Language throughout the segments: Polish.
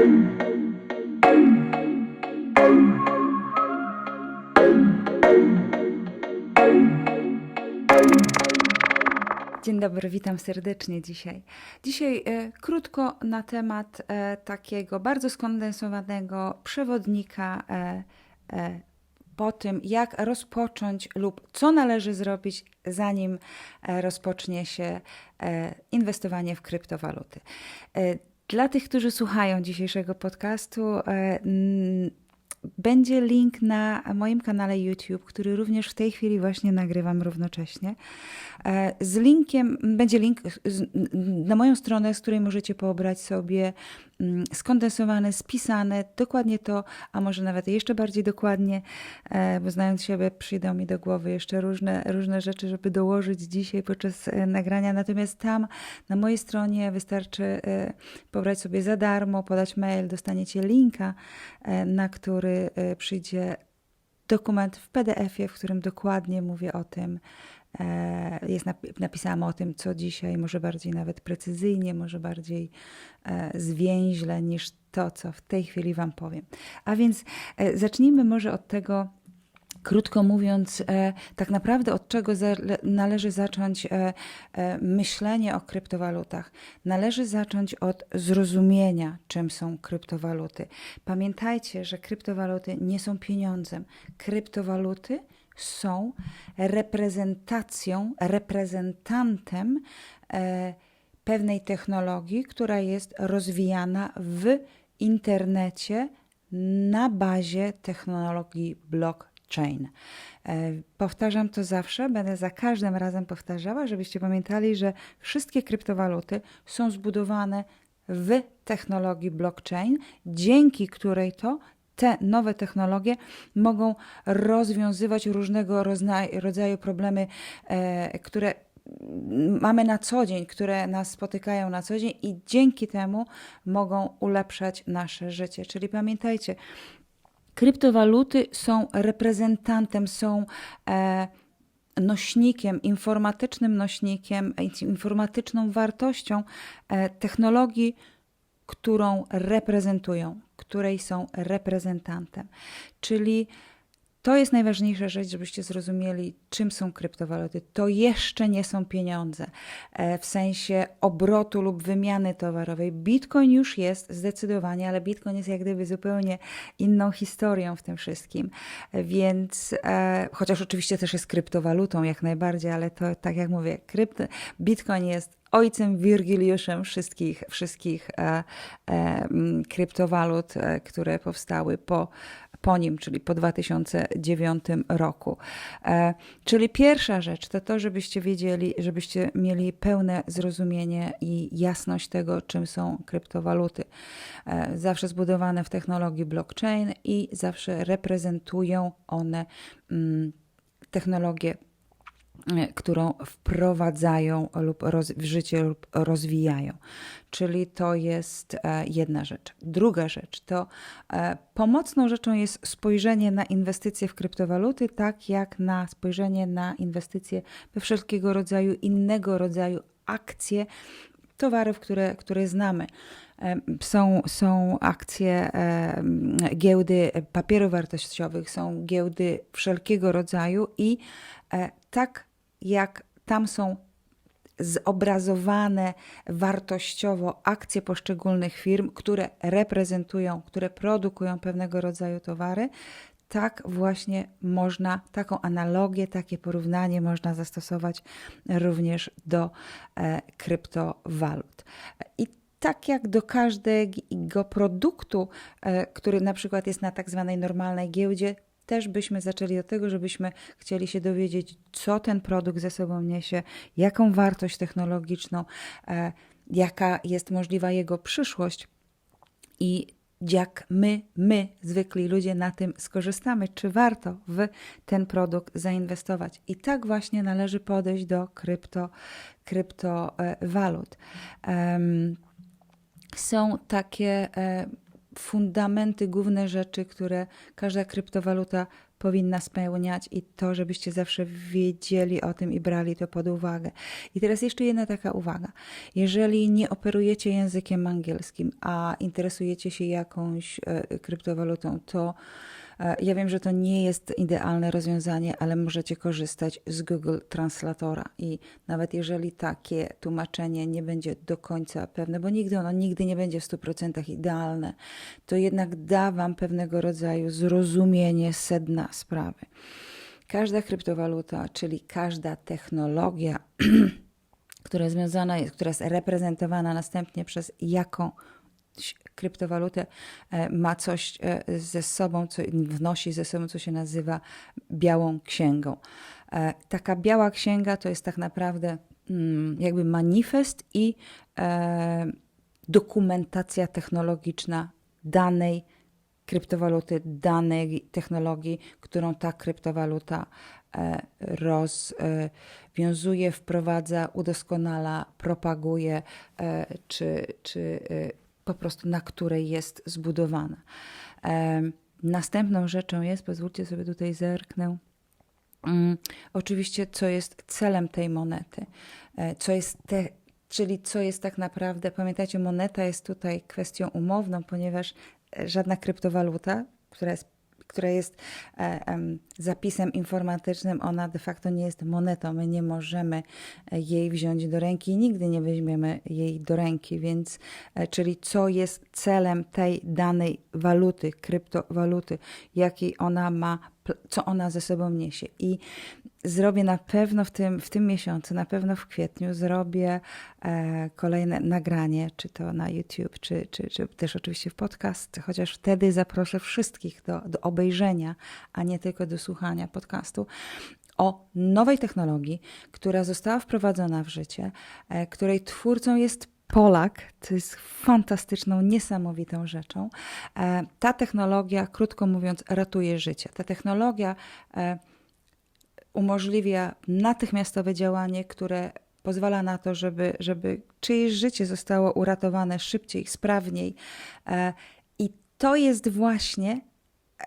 Dzień dobry, witam serdecznie dzisiaj. Dzisiaj e, krótko na temat e, takiego bardzo skondensowanego przewodnika e, e, po tym, jak rozpocząć lub co należy zrobić, zanim e, rozpocznie się e, inwestowanie w kryptowaluty. Dla tych, którzy słuchają dzisiejszego podcastu, e, będzie link na moim kanale YouTube, który również w tej chwili właśnie nagrywam równocześnie. E, Z linkiem, będzie link na moją stronę, z której możecie pobrać sobie skondensowane, spisane, dokładnie to, a może nawet jeszcze bardziej dokładnie, e, bo znając siebie, przyjdą mi do głowy jeszcze różne, różne rzeczy, żeby dołożyć dzisiaj podczas e, nagrania. Natomiast tam na mojej stronie wystarczy e, pobrać sobie za darmo, podać mail, dostaniecie linka, na który przyjdzie dokument w PDF-ie, w którym dokładnie mówię o tym. E, Jest napi- napisałam o tym, co dzisiaj, może bardziej nawet precyzyjnie, może bardziej e, zwięźle niż to, co w tej chwili Wam powiem. A więc e, zacznijmy może od tego, Krótko mówiąc, tak naprawdę od czego należy zacząć myślenie o kryptowalutach? Należy zacząć od zrozumienia, czym są kryptowaluty. Pamiętajcie, że kryptowaluty nie są pieniądzem. Kryptowaluty są reprezentacją, reprezentantem e, pewnej technologii, która jest rozwijana w internecie na bazie technologii blockchain. E, Powtarzam to zawsze, będę za każdym razem powtarzała, żebyście pamiętali, że wszystkie kryptowaluty są zbudowane w technologii blockchain, dzięki której to te nowe technologie mogą rozwiązywać różnego rodzaju problemy, e, które mamy na co dzień, które nas spotykają na co dzień i dzięki temu mogą ulepszać nasze życie. Czyli pamiętajcie, kryptowaluty są reprezentantem, są e, nośnikiem, informatycznym nośnikiem, informatyczną wartością e, technologii, którą reprezentują, której są reprezentantem. Czyli to jest najważniejsza rzecz, żebyście zrozumieli, czym są kryptowaluty. To jeszcze nie są pieniądze e, w sensie obrotu lub wymiany towarowej. Bitcoin już jest zdecydowanie, ale Bitcoin jest jak gdyby zupełnie inną historią w tym wszystkim. E, Więc, e, chociaż oczywiście też jest kryptowalutą jak najbardziej, ale to tak jak mówię, Bitcoin jest ojcem Wirgiliuszem wszystkich, wszystkich e, e, kryptowalut, e, które powstały po, po nim, czyli po 2009 roku. E, czyli pierwsza rzecz to to, żebyście wiedzieli, żebyście mieli pełne zrozumienie i jasność tego, czym są kryptowaluty. E, zawsze zbudowane w technologii blockchain i zawsze reprezentują one mm, technologię którą wprowadzają lub roz, w życie lub rozwijają. Czyli to jest e, jedna rzecz. Druga rzecz to e, pomocną rzeczą jest spojrzenie na inwestycje w kryptowaluty, tak jak na spojrzenie na inwestycje we wszelkiego rodzaju innego rodzaju akcje towarów, które, które znamy. Em, Są, są akcje giełdy papierów wartościowych, są giełdy wszelkiego rodzaju i e, tak jak tam są zobrazowane wartościowo akcje poszczególnych firm, które reprezentują, które produkują pewnego rodzaju towary, tak właśnie można, taką analogię, takie porównanie można zastosować również do e, kryptowalut. I tak jak do każdego produktu, e, który na przykład jest na tak zwanej normalnej giełdzie, też byśmy zaczęli od tego, żebyśmy chcieli się dowiedzieć, co ten produkt ze sobą niesie, jaką wartość technologiczną, e, jaka jest możliwa jego przyszłość i jak my, my, zwykli ludzie na tym skorzystamy, czy warto w ten produkt zainwestować. I tak właśnie należy podejść do krypto, kryptowalut. Em, są takie e, fundamenty, główne rzeczy, które każda kryptowaluta powinna spełniać i to, żebyście zawsze wiedzieli o tym i brali to pod uwagę. I teraz jeszcze jedna taka uwaga. Jeżeli nie operujecie językiem angielskim, a interesujecie się jakąś e, kryptowalutą, to ja wiem, że to nie jest idealne rozwiązanie, ale możecie korzystać z Google Translatora i nawet jeżeli takie tłumaczenie nie będzie do końca pewne, bo nigdy ono nigdy nie będzie w 100% idealne, to jednak da Wam pewnego rodzaju zrozumienie sedna sprawy. Każda kryptowaluta, czyli każda technologia, która związana jest, która jest reprezentowana następnie przez jakąś kryptowalutę, e, ma coś e, ze sobą, co wnosi ze sobą, co się nazywa białą księgą. E, Taka biała księga to jest tak naprawdę mm, jakby manifest i dokumentacja technologiczna danej kryptowaluty, danej technologii, którą ta kryptowaluta rozwiązuje, wprowadza, udoskonala, propaguje, czy, czy po prostu na której jest zbudowana. Następną rzeczą jest, pozwólcie sobie tutaj zerknę, Mm, Oczywiście, co jest celem tej monety, e, co jest te, czyli co jest tak naprawdę, pamiętajcie, moneta jest tutaj kwestią umowną, ponieważ e, żadna kryptowaluta, która jest, która jest e, em, zapisem informatycznym, ona de facto nie jest monetą. My nie możemy e, jej wziąć do ręki i nigdy nie weźmiemy jej do ręki, więc e, czyli co jest celem tej danej waluty, kryptowaluty, jaki ona ma, co ona ze sobą niesie. I zrobię na pewno w tym, w tym miesiącu, na pewno w kwietniu zrobię e, kolejne nagranie, czy to na YouTube, czy, czy, czy też oczywiście w podcast, chociaż wtedy zaproszę wszystkich do, do obejrzenia, a nie tylko do słuchania podcastu o nowej technologii, która została wprowadzona w życie, e, której twórcą jest Polak, to jest fantastyczną, niesamowitą rzeczą. E, Ta technologia, krótko mówiąc, ratuje życie. Ta technologia e, umożliwia natychmiastowe działanie, które pozwala na to, żeby, żeby czyjeś życie zostało uratowane szybciej, sprawniej. E, I to jest właśnie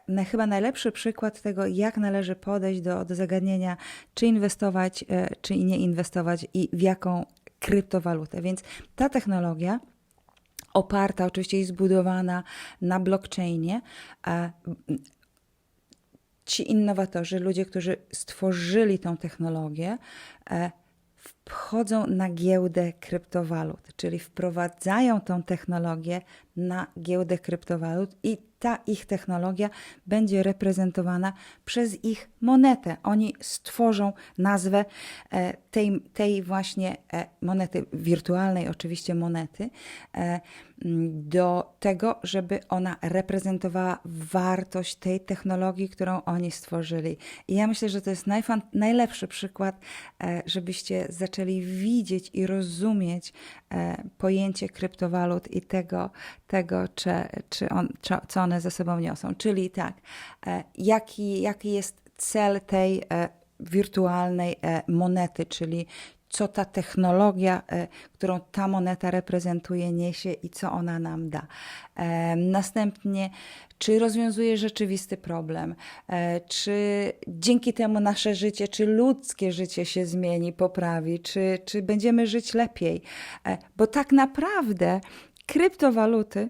na, chyba najlepszy przykład tego, jak należy podejść do, do zagadnienia, czy inwestować, czy nie inwestować i w jaką kryptowalutę. Więc ta technologia oparta, oczywiście i zbudowana na blockchainie, ci innowatorzy, ludzie, którzy stworzyli tą technologię, e, wchodzą na giełdę kryptowalut, czyli wprowadzają tą technologię na giełdę kryptowalut i ta ich technologia będzie reprezentowana przez ich monetę. Oni stworzą nazwę e, tej, tej właśnie e, monety, wirtualnej oczywiście monety, e, do tego, żeby ona reprezentowała wartość tej technologii, którą oni stworzyli. I ja myślę, że to jest najlepszy przykład, żebyście zaczęli widzieć i rozumieć pojęcie kryptowalut i tego, tego czy, czy on, czy, co one ze sobą niosą. Czyli tak, e, jaki, jaki jest cel tej e, wirtualnej e, monety, czyli co ta technologia, e, którą ta moneta reprezentuje, niesie i co ona nam da. E, Następnie, czy rozwiązuje rzeczywisty problem, e, czy dzięki temu nasze życie, czy ludzkie życie się zmieni, poprawi, czy, czy będziemy żyć lepiej. Bo tak naprawdę kryptowaluty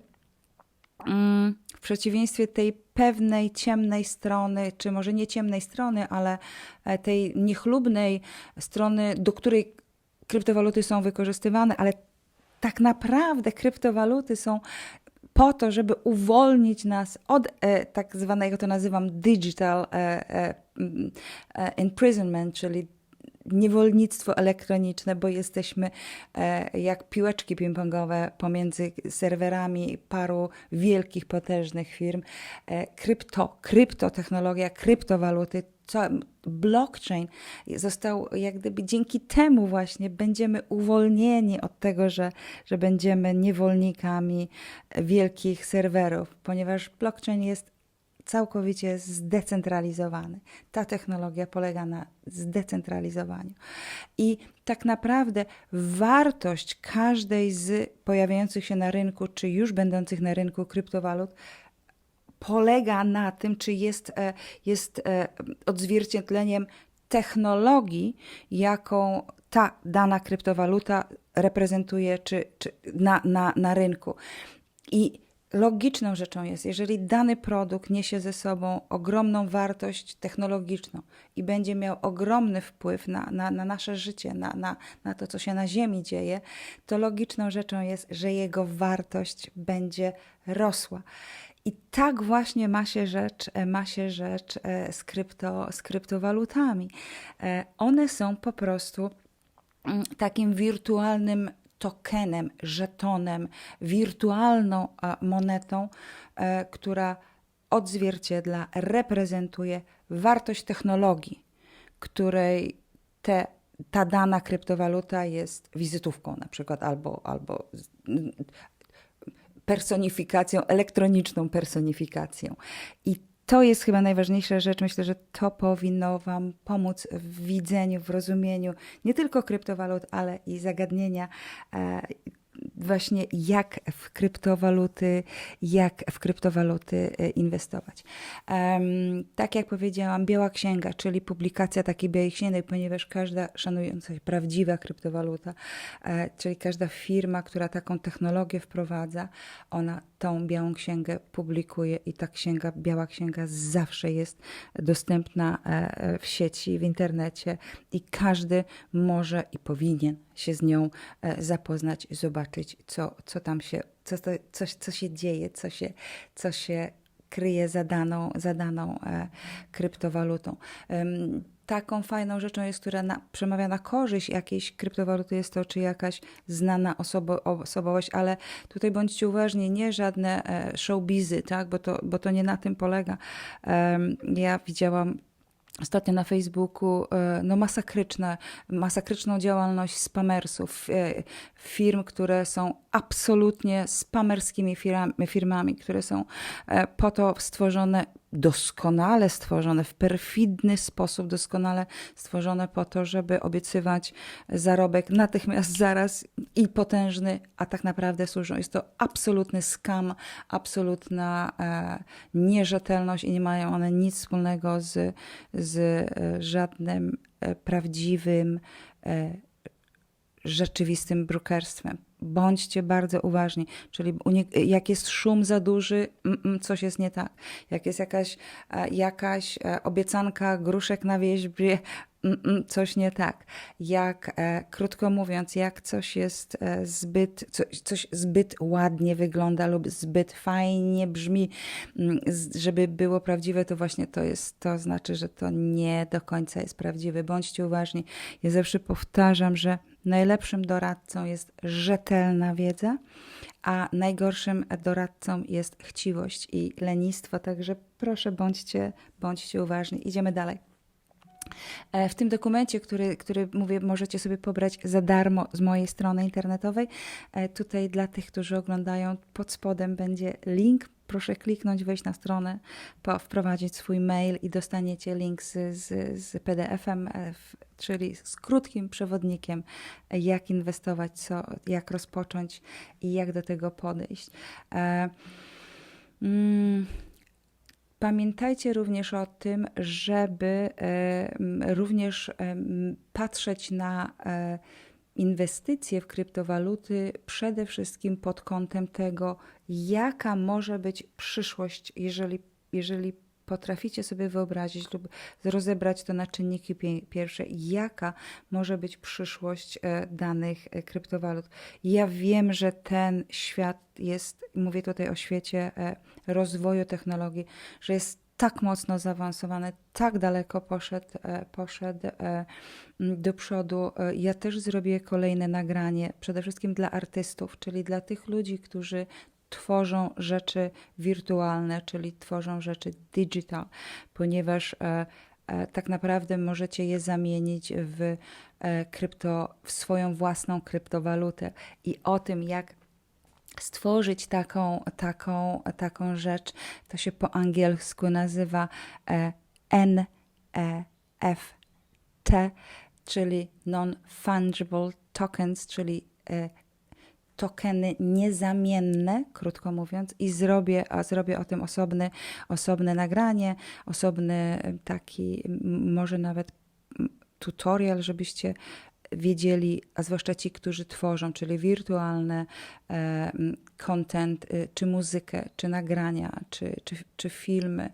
w przeciwieństwie tej pewnej ciemnej strony, czy może nie ciemnej strony, ale e, tej niechlubnej strony, do której kryptowaluty są wykorzystywane, ale tak naprawdę kryptowaluty są po to, żeby uwolnić nas od e, tak zwanego, to nazywam digital e, e, mm, e, imprisonment, czyli niewolnictwo elektroniczne, bo jesteśmy e, jak piłeczki ping-pongowe pomiędzy serwerami paru wielkich, potężnych firm. E, krypto, kryptotechnologia, kryptowaluty, co, blockchain został jak gdyby dzięki temu właśnie będziemy uwolnieni od tego, że, że będziemy niewolnikami wielkich serwerów, ponieważ blockchain jest całkowicie zdecentralizowany. Ta technologia polega na zdecentralizowaniu. I tak naprawdę wartość każdej z pojawiających się na rynku, czy już będących na rynku kryptowalut, polega na tym, czy jest, e, jest e, odzwierciedleniem technologii, jaką ta dana kryptowaluta reprezentuje czy, czy na, na, na rynku. I logiczną rzeczą jest, jeżeli dany produkt niesie ze sobą ogromną wartość technologiczną i będzie miał ogromny wpływ na, na, na nasze życie, na, na, na to, co się na Ziemi dzieje, to logiczną rzeczą jest, że jego wartość będzie rosła. I tak właśnie ma się rzecz, ma się rzecz e, z, krypto, z kryptowalutami. E, one są po prostu mm, takim wirtualnym tokenem, żetonem, wirtualną monetą, e, która odzwierciedla, reprezentuje wartość technologii, której te, ta dana kryptowaluta jest wizytówką na przykład albo, albo personifikacją, elektroniczną personifikacją. I to jest chyba najważniejsza rzecz. Myślę, że to powinno Wam pomóc w widzeniu, w rozumieniu nie tylko kryptowalut, ale i zagadnienia e, właśnie jak w kryptowaluty, jak w kryptowaluty e, inwestować. Tak jak powiedziałam, Biała Księga, czyli publikacja takiej Białej Księgi, ponieważ każda szanująca się prawdziwa kryptowaluta, e, czyli każda firma, która taką technologię wprowadza, ona tą Białą Księgę publikuje i ta księga, Biała Księga zawsze jest dostępna e, w sieci, w internecie i każdy może i powinien się z nią e, zapoznać, zobaczyć, co, co tam się, co, coś, co się dzieje, co się, co się kryje za daną, za daną e, kryptowalutą. Taką fajną rzeczą jest, która na, przemawia na korzyść jakiejś kryptowaluty, jest to, czy jakaś znana osobo, osobowość, ale tutaj bądźcie uważni, nie żadne e, showbizy, tak? bo, to, bo to nie na tym polega. Ja widziałam Ostatnio na Facebooku e, no masakryczne, masakryczną działalność spamersów, e, firm, które są absolutnie spamerskimi firmami, które są e, po to stworzone doskonale stworzone, w perfidny sposób doskonale stworzone po to, żeby obiecywać zarobek natychmiast, zaraz i potężny, a tak naprawdę służą. Jest to absolutny skam, absolutna e, nierzetelność i nie mają one nic wspólnego z, z e, żadnym e, prawdziwym, e, rzeczywistym brukerstwem bądźcie bardzo uważni. Czyli jak jest szum za duży, mm, mm, coś jest nie tak. Jak jest jakaś, e, jakaś e, obiecanka gruszek na wieźbie, coś nie tak. Jak, e, krótko mówiąc, jak coś jest zbyt, coś, coś zbyt ładnie wygląda lub zbyt fajnie brzmi, żeby było prawdziwe, to właśnie to jest, to znaczy, że to nie do końca jest prawdziwe. Bądźcie uważni. Ja zawsze powtarzam, że Najlepszym doradcą jest rzetelna wiedza, a najgorszym doradcą jest chciwość i lenistwo. Także proszę, bądźcie, bądźcie uważni. Idziemy dalej. E, w tym dokumencie, który, który mówię, możecie sobie pobrać za darmo z mojej strony internetowej. E, tutaj dla tych, którzy oglądają, pod spodem będzie link proszę kliknąć, wejść na stronę, wprowadzić swój mail i dostaniecie link z, z, z PDF-em, e, czyli z krótkim przewodnikiem, jak inwestować, co, jak rozpocząć i jak do tego podejść. E, mm, Pamiętajcie również o tym, żeby e, również patrzeć na inwestycje w kryptowaluty przede wszystkim pod kątem tego, jaka może być przyszłość, jeżeli, jeżeli potraficie sobie wyobrazić lub rozebrać to na czynniki pierwsze, jaka może być przyszłość e, danych e, kryptowalut. Ja wiem, że ten świat jest, mówię tutaj o świecie e, rozwoju technologii, że jest tak mocno zaawansowany, tak daleko poszedł, poszedł do przodu. Ja też zrobię kolejne nagranie, przede wszystkim dla artystów, czyli dla tych ludzi, którzy tworzą rzeczy wirtualne, czyli tworzą rzeczy digital, ponieważ tak naprawdę możecie je zamienić w krypto, w swoją własną kryptowalutę. I o tym, jak stworzyć taką, taką, taką rzecz, to się po angielsku nazywa e, NFT, czyli Non-Fungible Tokens, czyli e, tokeny niezamienne, krótko mówiąc, i zrobię, a zrobię o tym osobny, osobne nagranie, osobny taki, może nawet tutorial, żebyście wiedzieli, a zwłaszcza ci, którzy tworzą, czyli wirtualne e, content, y, czy muzykę, czy nagrania, czy, czy, czy filmy,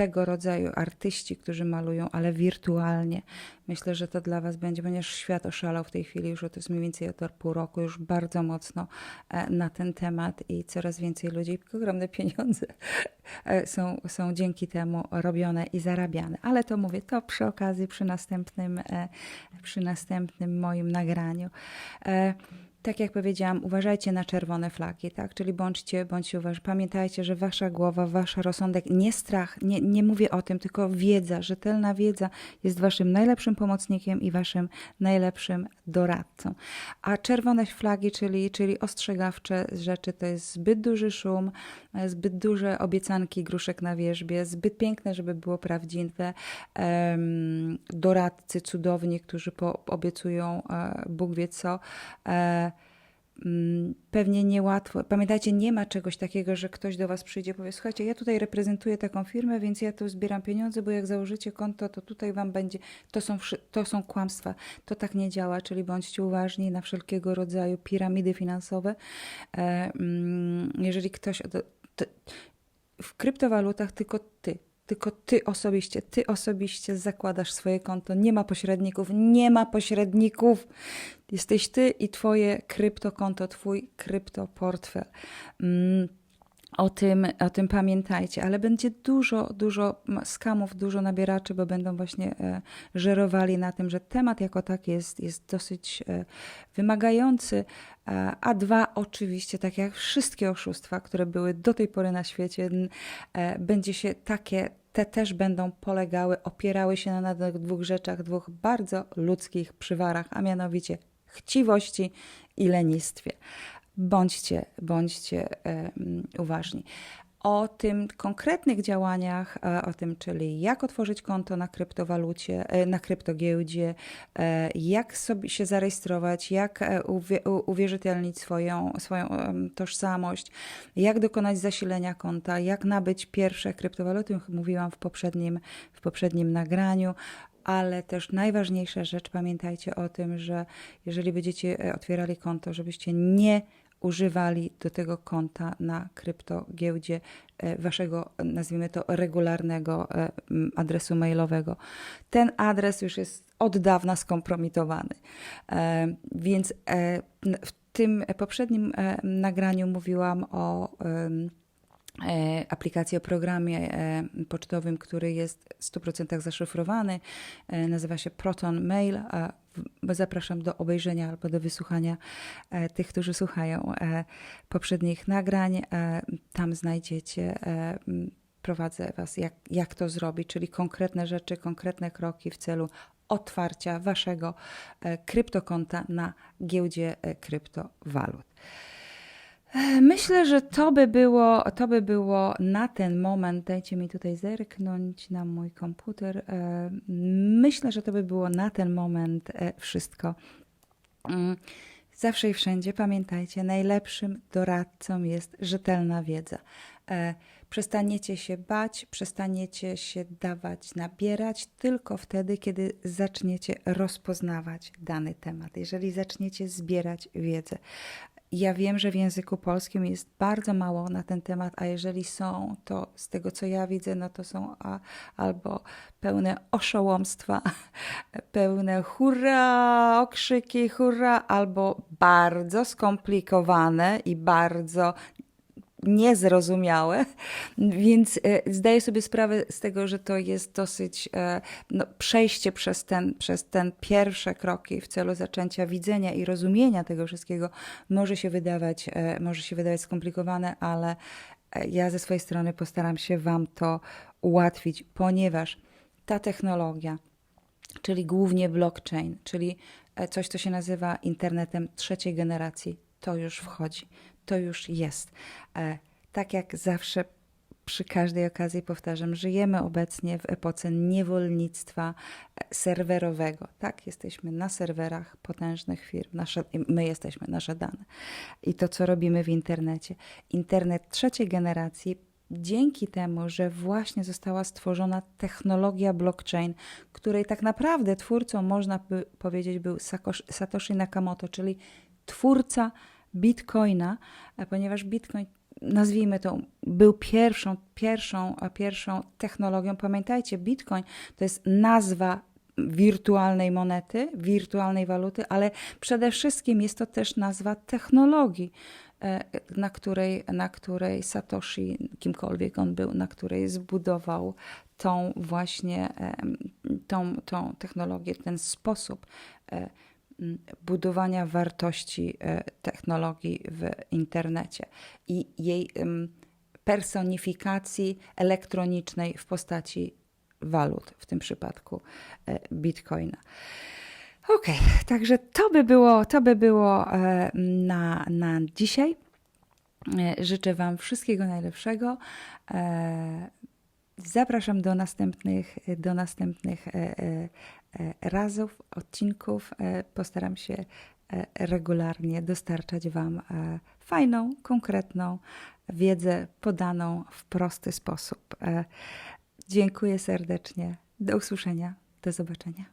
tego rodzaju artyści, którzy malują, ale wirtualnie. Myślę, że to dla Was będzie, ponieważ świat oszalał w tej chwili, już to jest mniej więcej od pół roku, już bardzo mocno e, na ten temat i coraz więcej ludzi, ogromne pieniądze e, są, są dzięki temu robione i zarabiane. Ale to mówię, to przy okazji, przy następnym, e, przy następnym moim nagraniu. E, tak jak powiedziałam, uważajcie na czerwone flagi, tak? Czyli bądźcie, bądźcie uważ. Pamiętajcie, że wasza głowa, wasz rozsądek, nie strach, nie, nie mówię o tym, tylko wiedza, rzetelna wiedza jest waszym najlepszym pomocnikiem i waszym najlepszym doradcą. A czerwone flagi, czyli, czyli ostrzegawcze rzeczy, to jest zbyt duży szum, e, zbyt duże obiecanki gruszek na wierzbie, zbyt piękne, żeby było prawdziwe. Doradcy cudowni, którzy po, obiecują e, Bóg wie co. Mm, pewnie niełatwo. Pamiętajcie, nie ma czegoś takiego, że ktoś do Was przyjdzie i powie: Słuchajcie, ja tutaj reprezentuję taką firmę, więc ja tu zbieram pieniądze, bo jak założycie konto, to tutaj Wam będzie. To są, to są kłamstwa. To tak nie działa, czyli bądźcie uważni na wszelkiego rodzaju piramidy finansowe. E, mm, jeżeli ktoś. W kryptowalutach tylko Ty. Tylko ty osobiście, ty osobiście zakładasz swoje konto. Nie ma pośredników, nie ma pośredników. Jesteś ty i twoje kryptokonto, twój kryptoportfel. Mm, o tym, o tym pamiętajcie, ale będzie dużo, dużo skamów, dużo nabieraczy, bo będą właśnie e, żerowali na tym, że temat jako taki jest, jest dosyć e, wymagający, e, a dwa, oczywiście, tak jak wszystkie oszustwa, które były do tej pory na świecie, e, będzie się takie, te też będą polegały, opierały się na dwóch rzeczach, dwóch bardzo ludzkich przywarach, a mianowicie chciwości i lenistwie. Bądźcie, bądźcie uważni. O tym konkretnych działaniach, e, o tym, czyli jak otworzyć konto na kryptowalucie, e, na kryptogiełdzie, e, jak sobie się zarejestrować, jak uwierzytelnić swoją, swoją tożsamość, jak dokonać zasilenia konta, jak nabyć pierwsze kryptowaluty, mówiłam w poprzednim, w poprzednim nagraniu. Ale też najważniejsza rzecz, pamiętajcie o tym, że jeżeli będziecie e, otwierali konto, żebyście nie używali do tego konta na kryptogiełdzie e, waszego, nazwijmy to, regularnego e, adresu mailowego. Ten adres już jest od dawna skompromitowany. Więc w tym poprzednim nagraniu mówiłam o e, aplikacji, o programie e, pocztowym, który jest w 100% zaszyfrowany. E, Nazywa się Proton Mail. Zapraszam do obejrzenia albo do wysłuchania tych, którzy słuchają poprzednich nagrań. Tam znajdziecie. Prowadzę Was, jak, jak to zrobić, czyli konkretne rzeczy, konkretne kroki w celu otwarcia Waszego kryptokonta na giełdzie kryptowalut. Myślę, że to by było, to by było na ten moment. Dajcie mi tutaj zerknąć na mój komputer. E, Myślę, że to by było na ten moment e, wszystko. Mm, Zawsze i wszędzie pamiętajcie, najlepszym doradcą jest rzetelna wiedza. E, Przestaniecie się bać, przestaniecie się dawać nabierać tylko wtedy, kiedy zaczniecie rozpoznawać dany temat, jeżeli zaczniecie zbierać wiedzę. Ja wiem, że w języku polskim jest bardzo mało na ten temat, a jeżeli są, to z tego co ja widzę, no to są a, albo pełne oszołomstwa, pełne hurra, okrzyki hurra, albo bardzo skomplikowane i bardzo niezrozumiałe, więc e, zdaję sobie sprawę z tego, że to jest dosyć e, no, przejście przez ten, przez ten pierwsze kroki w celu zaczęcia widzenia i rozumienia tego wszystkiego może się wydawać, e, może się wydawać skomplikowane, ale ja ze swojej strony postaram się Wam to ułatwić, ponieważ ta technologia, czyli głównie blockchain, czyli coś, co się nazywa internetem trzeciej generacji, to już wchodzi, to już jest. E, Tak jak zawsze przy każdej okazji powtarzam, żyjemy obecnie w epoce niewolnictwa e, serwerowego. Tak, jesteśmy na serwerach potężnych firm, nasze, my jesteśmy, nasze dane. I to, co robimy w internecie. Internet trzeciej generacji dzięki temu, że właśnie została stworzona technologia blockchain, której tak naprawdę twórcą, można by powiedzieć, był Satoshi Nakamoto, czyli twórca Bitcoina, e, ponieważ Bitcoin, nazwijmy to, był pierwszą, pierwszą, a pierwszą technologią. Pamiętajcie, Bitcoin to jest nazwa wirtualnej monety, wirtualnej waluty, ale przede wszystkim jest to też nazwa technologii, e, na której, na której Satoshi, kimkolwiek on był, na której zbudował tą właśnie tą, tą technologię, ten sposób e, budowania wartości e, technologii w internecie i jej personifikacji elektronicznej w postaci walut, w tym przypadku e, bitcoina. Okej, także to by było, to by było e, na, na dzisiaj. Życzę Wam wszystkiego najlepszego. Zapraszam do następnych, do następnych razów, odcinków. E, Postaram się e, regularnie dostarczać Wam e, fajną, konkretną wiedzę podaną w prosty sposób. E, Dziękuję serdecznie. Do usłyszenia. Do zobaczenia.